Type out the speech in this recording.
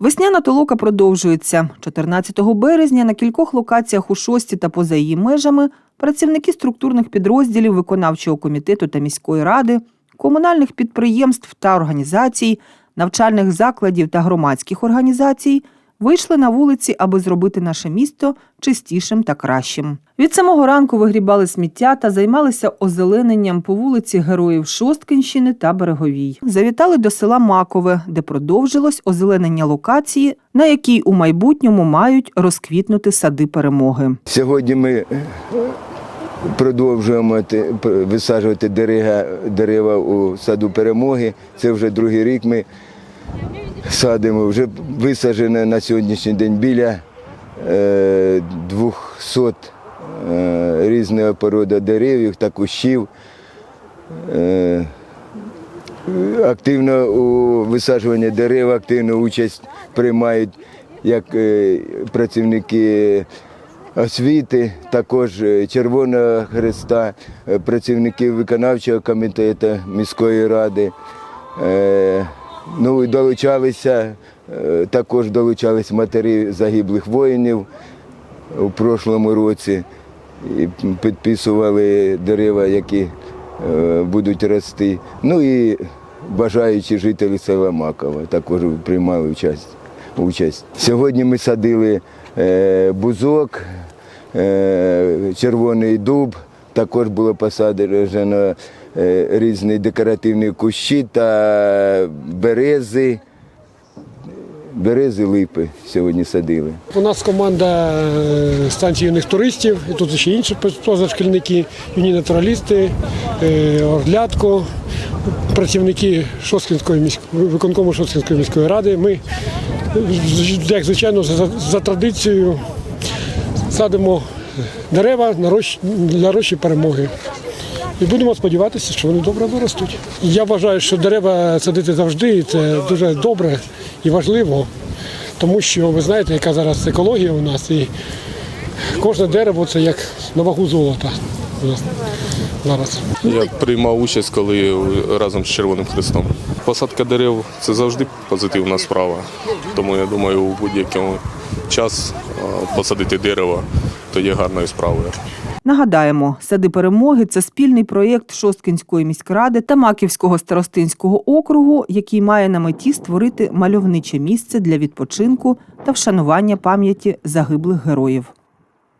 Весняна толока продовжується. 14 березня на кількох локаціях у шості та поза її межами працівники структурних підрозділів виконавчого комітету та міської ради, комунальних підприємств та організацій, навчальних закладів та громадських організацій вийшли на вулиці, аби зробити наше місто чистішим та кращим. Від самого ранку вигрібали сміття та займалися озелененням по вулиці Героїв Шосткинщини та Береговій. Завітали до села Макове, де продовжилось озеленення локації, на якій у майбутньому мають розквітнути сади перемоги. Сьогодні ми продовжуємо висаджувати дерева у саду перемоги. Це вже другий рік ми садимо. Вже висаджено на сьогоднішній день біля е, 200 е, різного породи деревів та кущів. Е, Активно у висаджуванні дерев, активну участь приймають як е, працівники освіти, також е, Червоного Хреста, е, працівники виконавчого комітету міської ради. Ну і долучалися, е, також долучались матері загиблих воїнів у прошлому році і підписували дерева, які е, будуть рости. Ну і бажаючі жителі села Макова також приймали участь. участь. Сьогодні ми садили е, бузок, червоний дуб, також було посаджено е, різні декоративні кущі та берези. Берези липи сьогодні садили. У нас команда е, станції юних туристів, і тут ще інші позашкільники, юні натуралісти, е, Орлятко, працівники Шосткінської міської виконкому Шосткінської міської ради. Ми, як звичайно, за традицією садимо дерева для рощі перемоги. І будемо сподіватися, що вони добре виростуть. Я вважаю, що дерева садити завжди, і це дуже добре і важливо, тому що ви знаєте, яка зараз екологія у нас, і кожне дерево це як на вагу золота у нас зараз. Я приймав участь, коли разом з Червоним Хрестом. Посадка дерев це завжди позитивна справа. Тому я думаю, у будь-який час посадити дерево то є гарною справою. Нагадаємо, сади перемоги це спільний проєкт Шосткинської міськради та Маківського старостинського округу, який має на меті створити мальовниче місце для відпочинку та вшанування пам'яті загиблих героїв.